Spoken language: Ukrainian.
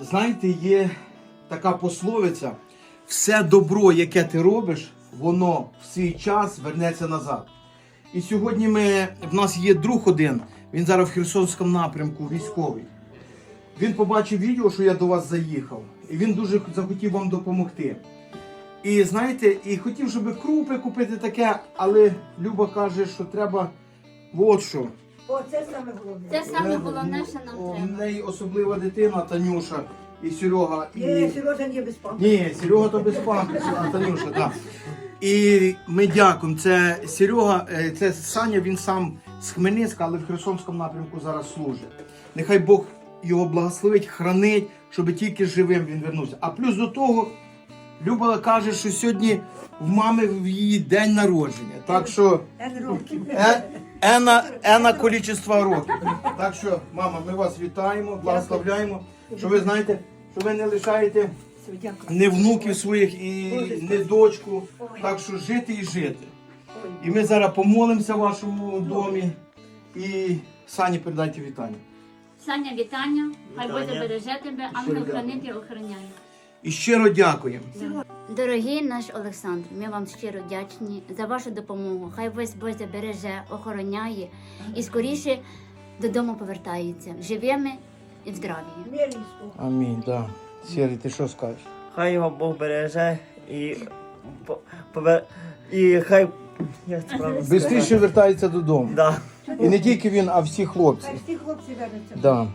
знаєте, є така пословиця: все добро, яке ти робиш, воно в свій час вернеться назад. І сьогодні ми, в нас є друг один, він зараз в Херсонському напрямку, військовий. Він побачив відео, що я до вас заїхав, і він дуже захотів вам допомогти. І знаєте, і хотів, щоб крупи купити таке, але Люба каже, що треба от що. О, це саме головне. Це саме головне, що нам О, В треба. неї особлива дитина Танюша і Серега. І... Ні, Сережа не без пам'яті. Ні, Серега то без пам'яті, а Танюша, так. І ми дякуємо. Це Серега, е, це Саня, він сам з Хмельницька, але в Херсонському напрямку зараз служить. Нехай Бог його благословить, хранить, щоб тільки живим він вернувся. А плюс до того, Люба каже, що сьогодні в мами в її день народження. Так що е, ена, ена количество років. Так що, мама, ми вас вітаємо, благословляємо. Що ви знаєте, що ви не лишаєте не внуків своїх і не дочку. Так що жити і жити. І ми зараз помолимося в вашому домі. І Сані передайте вітання. Саня, вітання. Хай Боже береже тебе, ангел хранить і охороняє. І щиро дякуємо. Дорогий наш Олександр, ми вам щиро вдячні за вашу допомогу. Хай вас Боже береже, охороняє і скоріше додому повертається живими і здраві. Мир і. Амінь. Да. Сірий, ти що скажеш? Хай його Бог береже і по- побе- і хай сказати? Бистріше вертається додому. Да. І не тільки він, а всі хлопці. Хай всі хлопці вернуться. Да.